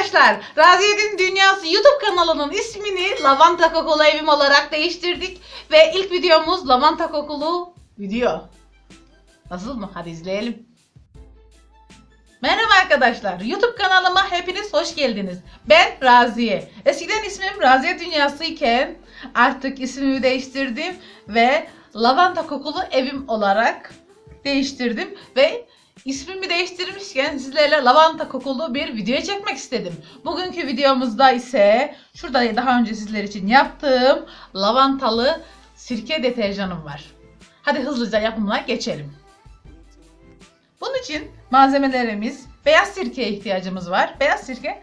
arkadaşlar. Raziye'nin Dünyası YouTube kanalının ismini Lavanta Kokulu Evim olarak değiştirdik. Ve ilk videomuz Lavanta Kokulu video. Nasıl mı? Hadi izleyelim. Merhaba arkadaşlar. YouTube kanalıma hepiniz hoş geldiniz. Ben Raziye. Eskiden ismim Raziye Dünyası iken artık ismimi değiştirdim ve Lavanta Kokulu Evim olarak değiştirdim ve ismimi değiştirmişken sizlerle lavanta kokulu bir video çekmek istedim. Bugünkü videomuzda ise şurada daha önce sizler için yaptığım lavantalı sirke deterjanım var. Hadi hızlıca yapımına geçelim. Bunun için malzemelerimiz beyaz sirkeye ihtiyacımız var. Beyaz sirke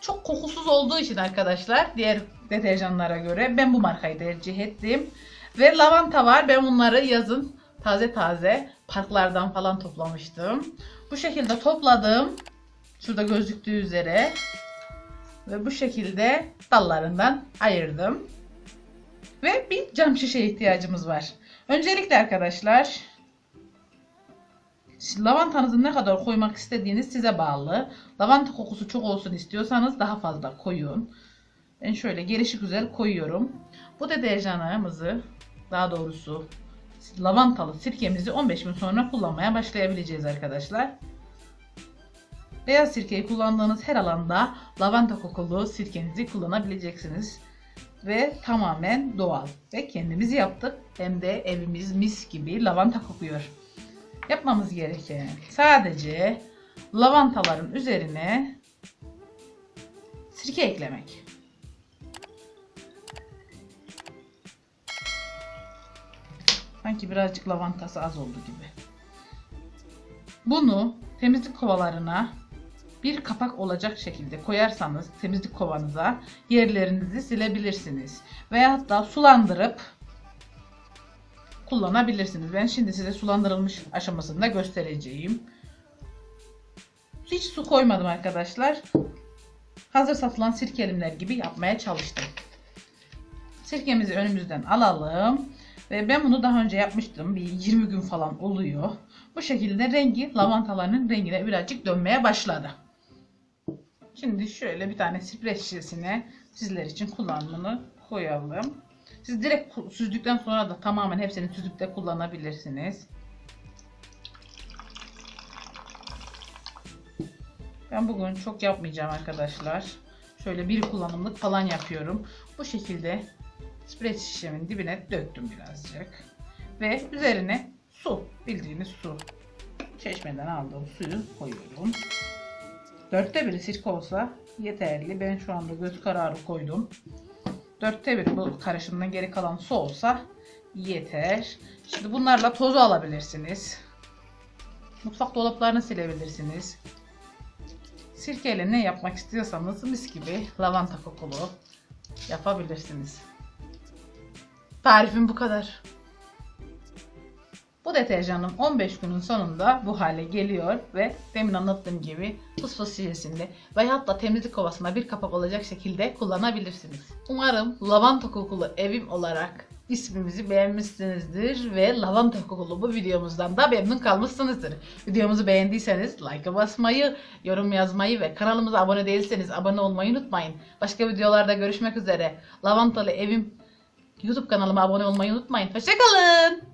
çok kokusuz olduğu için arkadaşlar diğer deterjanlara göre ben bu markayı tercih ettim. Ve lavanta var. Ben bunları yazın taze taze parklardan falan toplamıştım. Bu şekilde topladım. Şurada gözüktüğü üzere. Ve bu şekilde dallarından ayırdım. Ve bir cam şişeye ihtiyacımız var. Öncelikle arkadaşlar lavantanızı ne kadar koymak istediğiniz size bağlı. Lavanta kokusu çok olsun istiyorsanız daha fazla koyun. Ben şöyle gelişi güzel koyuyorum. Bu deterjanımızı daha doğrusu lavantalı sirkemizi 15 gün sonra kullanmaya başlayabileceğiz arkadaşlar. Beyaz sirkeyi kullandığınız her alanda lavanta kokulu sirkenizi kullanabileceksiniz. Ve tamamen doğal. Ve kendimiz yaptık. Hem de evimiz mis gibi lavanta kokuyor. Yapmamız gereken sadece lavantaların üzerine sirke eklemek. Sanki birazcık lavantası az oldu gibi. Bunu temizlik kovalarına bir kapak olacak şekilde koyarsanız temizlik kovanıza yerlerinizi silebilirsiniz. Veyahut da sulandırıp kullanabilirsiniz. Ben şimdi size sulandırılmış aşamasını da göstereceğim. Hiç su koymadım arkadaşlar. Hazır satılan sirkelimler gibi yapmaya çalıştım. Sirkemizi önümüzden alalım. Ve ben bunu daha önce yapmıştım. Bir 20 gün falan oluyor. Bu şekilde rengi lavantaların rengine birazcık dönmeye başladı. Şimdi şöyle bir tane sprey şişesine sizler için kullanımını koyalım. Siz direkt süzdükten sonra da tamamen hepsini süzüp de kullanabilirsiniz. Ben bugün çok yapmayacağım arkadaşlar. Şöyle bir kullanımlık falan yapıyorum. Bu şekilde sprey şişemin dibine döktüm birazcık. Ve üzerine su, bildiğiniz su. Çeşmeden aldığım suyu koyuyorum. Dörtte biri sirke olsa yeterli. Ben şu anda göz kararı koydum. Dörtte biri bu karışımdan geri kalan su olsa yeter. Şimdi bunlarla tozu alabilirsiniz. Mutfak dolaplarını silebilirsiniz. Sirkeyle ne yapmak istiyorsanız mis gibi lavanta kokulu yapabilirsiniz. Tarifim bu kadar. Bu deterjanın 15 günün sonunda bu hale geliyor ve demin anlattığım gibi tuz fasulyesinde veyahut da temizlik kovasına bir kapak olacak şekilde kullanabilirsiniz. Umarım lavanta kokulu evim olarak ismimizi beğenmişsinizdir ve lavanta kokulu bu videomuzdan da memnun kalmışsınızdır. Videomuzu beğendiyseniz like'a basmayı, yorum yazmayı ve kanalımıza abone değilseniz abone olmayı unutmayın. Başka videolarda görüşmek üzere. Lavantalı evim YouTube kanalıma abone olmayı unutmayın. Hoşçakalın.